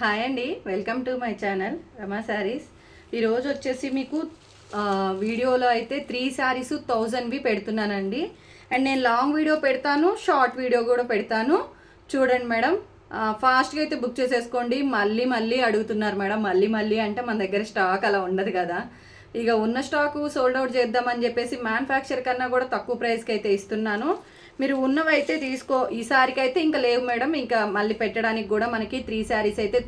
Hi అండి welcome to my channel Rama Sarees. ఈరోజు వచ్చేసి మీకు వీడియోలో అయితే త్రీ శారీస్ థౌజండ్వి పెడుతున్నానండి. అండ్ నేను లాంగ్ వీడియో పెడతాను షార్ట్ వీడియో కూడా పెడతాను. చూడండి మేడం ఫాస్ట్గా అయితే బుక్ చేసేసుకోండి. మళ్ళీ మళ్ళీ అడుగుతున్నారు మేడం మళ్ళీ మళ్ళీ అంటే మన దగ్గర స్టాక్ అలా ఉండదు కదా. ఇక ఉన్న స్టాకు సోల్డ్ అవుట్ చేద్దామని చెప్పేసి మ్యానుఫ్యాక్చర్ కన్నా కూడా తక్కువ ప్రైస్కి అయితే ఇస్తున్నాను. మీరు ఉన్నవి అయితే తీసుకో. ఈ సారికి అయితే ఇంకా లేవు మేడం. ఇంకా మళ్ళీ పెట్టడానికి కూడా మనకి త్రీ శారీస్ అయితే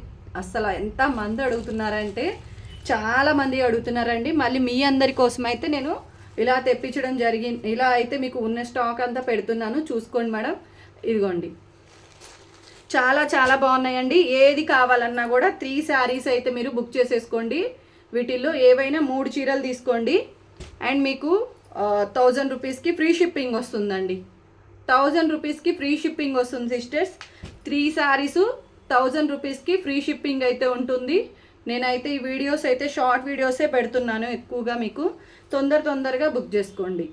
అస్సలు ఎంత మంది అడుగుతున్నారంటే చాలా మంది అడుగుతున్నారండి. మళ్ళీ మీ అందరి కోసం అయితే నేను ఇలా తెప్పించడం జరిగింది ఇలా అయితే మీకు ఉన్న స్టాక్ అంతా పెడుతున్నాను. చూసుకోండి మేడం. ఇదిగోండి. చాలా చాలా బాగున్నాయండి. ఏది కావాలన్నా కూడా త్రీ శారీస్ అయితే మీరు బుక్ చేసేసుకోండి. వీటిల్లో ఏవైనా మూడు చీరలు తీసుకోండి. అండ్ మీకు థౌజండ్ రూపీస్కి ఫ్రీ షిప్పింగ్ వస్తుందండి. థౌజండ్ రూపీస్కి ఫ్రీ షిప్పింగ్ వస్తుంది సిస్టర్స్. త్రీ శారీస్ థౌజండ్ రూపీస్కి ఫ్రీ షిప్పింగ్ అయితే ఉంటుంది. నేనైతే ఈ వీడియోస్ అయితే షార్ట్ వీడియోసే పెడుతున్నాను ఎక్కువగా మీకు. తొందర తొందరగా బుక్ చేసుకోండి.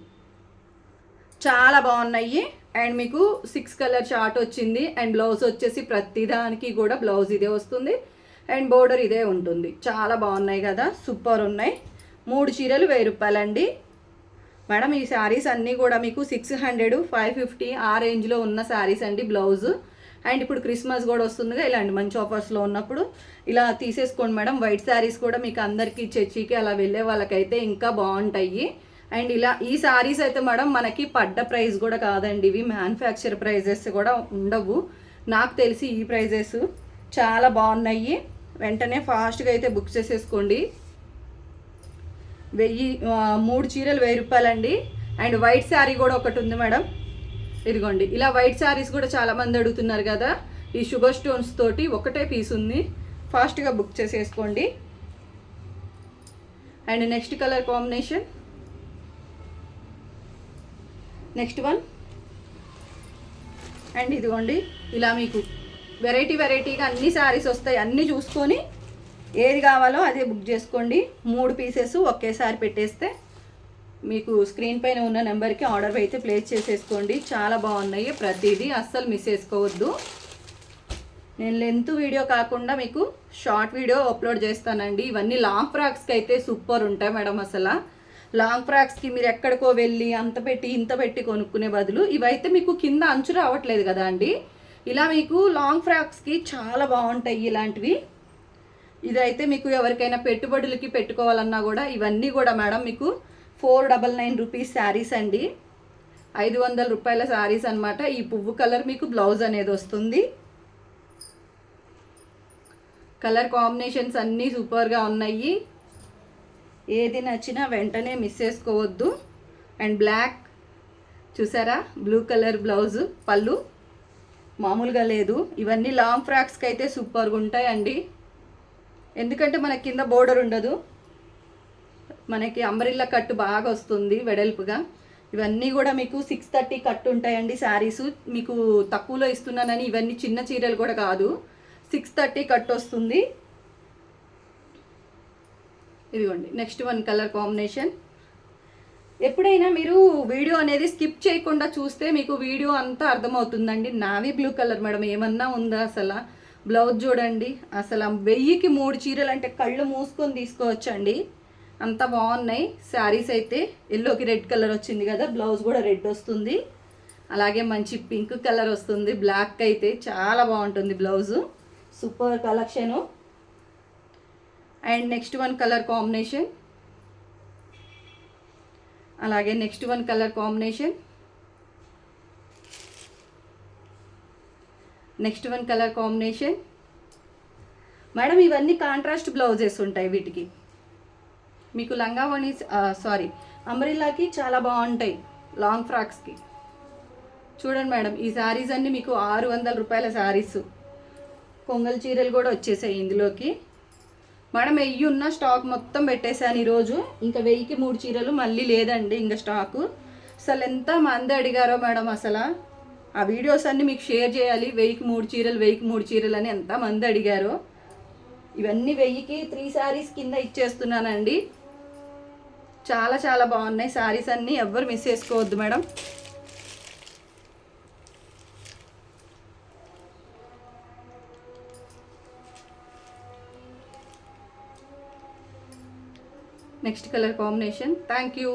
చాలా బాగున్నాయి. అండ్ మీకు సిక్స్ కలర్ చార్ట్ వచ్చింది. అండ్ బ్లౌజ్ వచ్చేసి ప్రతిదానికి కూడా బ్లౌజ్ ఇదే వస్తుంది. అండ్ బోర్డర్ ఇదే ఉంటుంది. చాలా బాగున్నాయి కదా. సూపర్ ఉన్నాయి. మూడు చీరలు వెయ్యి రూపాయలండి. మేడం ఈ శారీస్ అన్నీ కూడా మీకు సిక్స్ హండ్రెడ్ ఫైవ్ ఫిఫ్టీ ఆ రేంజ్లో ఉన్న శారీస్ అండి బ్లౌజ్ అండ్ ఇప్పుడు క్రిస్మస్ కూడా వస్తుందిగా ఇలాంటి మంచి ఆఫర్స్లో ఉన్నప్పుడు ఇలా తీసేసుకోండి మేడం. వైట్ శారీస్ కూడా మీకు అందరికీ చర్చికి అలా వెళ్ళే వాళ్ళకైతే ఇంకా బాగుంటాయి. అండ్ ఇలా ఈ శారీస్ అయితే మేడం మనకి పడ్డ ప్రైస్ కూడా కాదండి. ఇవి మ్యానుఫ్యాక్చర్ ప్రైజెస్ కూడా ఉండవు. నాకు తెలిసి ఈ ప్రైజెస్ చాలా బాగున్నాయి. వెంటనే ఫాస్ట్గా అయితే బుక్ చేసేసుకోండి. వెయ్యి మూడు చీరలు వెయ్యి రూపాయలండి. అండ్ వైట్ శారీ కూడా ఒకటి ఉంది మేడం. ఇదిగోండి. ఇలా వైట్ శారీస్ కూడా చాలా మంది అడుగుతున్నారు కదా. ఈ షుగర్ స్టోన్స్ తోటి ఒకటే పీస్ ఉంది. ఫాస్ట్గా బుక్ చేసేసుకోండి. And next colour combination. Next one. And ఇదిగోండి. ఇలా మీకు వెరైటీ వెరైటీగా అన్ని శారీస్ వస్తాయి. అన్నీ చూసుకొని ఏది కావాలో అదే బుక్ చేసుకోండి. మూడు పీసెస్ ఒకేసారి పెట్టేస్తే మీకు స్క్రీన్ పైన ఉన్న నెంబర్కి ఆర్డర్ అయితే ప్లేస్ చేసేసుకోండి. చాలా బాగున్నాయి. ప్రతిదీ అస్సలు మిస్ చేసుకోవద్దు. నేను లెంత్ వీడియో కాకుండా మీకు షార్ట్ వీడియో అప్లోడ్ చేస్తానండి. ఇవన్నీ లాంగ్ ఫ్రాక్స్కి అయితే సూపర్ ఉంటాయి మేడం అసలు. లాంగ్ ఫ్రాక్స్కి మీరు ఎక్కడికో వెళ్ళి అంత పెట్టి ఇంత పెట్టి కొనుక్కునే బదులు ఇవైతే మీకు కింద అంచు రావట్లేదు కదా అండి. ఇలా మీకు లాంగ్ ఫ్రాక్స్కి చాలా బాగుంటాయి ఇలాంటివి. ఇదైతే మీకు ఎవరికైనా పెట్టుబడులకి పెట్టుకోవాలన్నా కూడా ఇవన్నీ కూడా మేడం మీకు four double nine rupees sarees అండి. ఐదు వందల రూపాయల శారీస్ అనమాట ఈ పువ్వు కలర్ మీకు బ్లౌజ్ అనేది వస్తుంది. కలర్ కాంబినేషన్స్ అన్నీ సూపర్గా ఉన్నాయి. ఏది నచ్చినా వెంటనే మిస్ చేసుకోవద్దు. అండ్ బ్లాక్ చూసారా? బ్లూ కలర్ బ్లౌజ్ పళ్ళు. మామూలుగా లేదు. ఇవన్నీ లాంగ్ ఫ్రాక్స్కి అయితే సూపర్గా ఉంటాయండి. ఎందుకంటే మన కింద బోర్డర్ ఉండదు. మనకి అంబరిల్లా కట్టు బాగా వస్తుంది వెడల్పుగా. ఇవన్నీ కూడా మీకు సిక్స్ థర్టీ కట్టు ఉంటాయండి శారీస్. మీకు తక్కువలో ఇస్తున్నానని ఇవన్నీ చిన్న చీరలు కూడా కాదు. సిక్స్ థర్టీ కట్ వస్తుంది. ఇదిగోండి నెక్స్ట్ వన్ కలర్ కాంబినేషన్ ఎప్పుడైనా మీరు వీడియో అనేది స్కిప్ చేయకుండా చూస్తే మీకు వీడియో అంతా అర్థమవుతుందండి. నావీ బ్లూ కలర్ మేడం ఏమన్నా ఉందా అసలు? బ్లౌజ్ చూడండి. అసలు వెయ్యికి మూడు చీరలు అంటే కళ్ళు మూసుకొని తీసుకోవచ్చండి. అంత బాగున్నాయి. శారీస్ అయితే ఎల్లోకి రెడ్ కలర్ వచ్చింది కదా బ్లౌజ్ కూడా రెడ్ వస్తుంది. అలాగే మంచి పింక్ కలర్ వస్తుంది. బ్లాక్ అయితే చాలా బాగుంటుంది blouse. Super collection. And next one colour combination. అలాగే next one colour combination. Next one colour combination. Madam ఇవన్నీ కాంట్రాస్ట్ బ్లౌజెస్ ఉంటాయి వీటికి. మీకు లంగావణి సారీ అంబ్రిల్లాకి చాలా బాగుంటాయి లాంగ్ ఫ్రాక్స్కి. చూడండి మేడం ఈ శారీస్ అన్నీ మీకు ఆరు వందల రూపాయల శారీస్ కొంగల్ చీరలు కూడా వచ్చేసాయి ఇందులోకి. మేడం వెయ్యి ఉన్న స్టాక్ మొత్తం పెట్టేశాను ఈరోజు. ఇంకా వెయ్యికి మూడు చీరలు మళ్ళీ లేదండి ఇంకా స్టాకు. అసలు ఎంత మంది అడిగారో మేడం అసలు. ఆ వీడియోస్ అన్నీ మీకు షేర్ చేయాలి. వెయ్యికి మూడు చీరలు వెయ్యికి మూడు చీరలు అని ఎంతమంది అడిగారు. ఇవన్నీ వెయ్యికి త్రీ శారీస్ కింద ఇచ్చేస్తున్నానండి. చాలా చాలా బాగున్నాయి. శారీస్ అన్నీ ఎవ్వరు మిస్ చేసుకోవద్దు madam. Next colour combination. Thank you.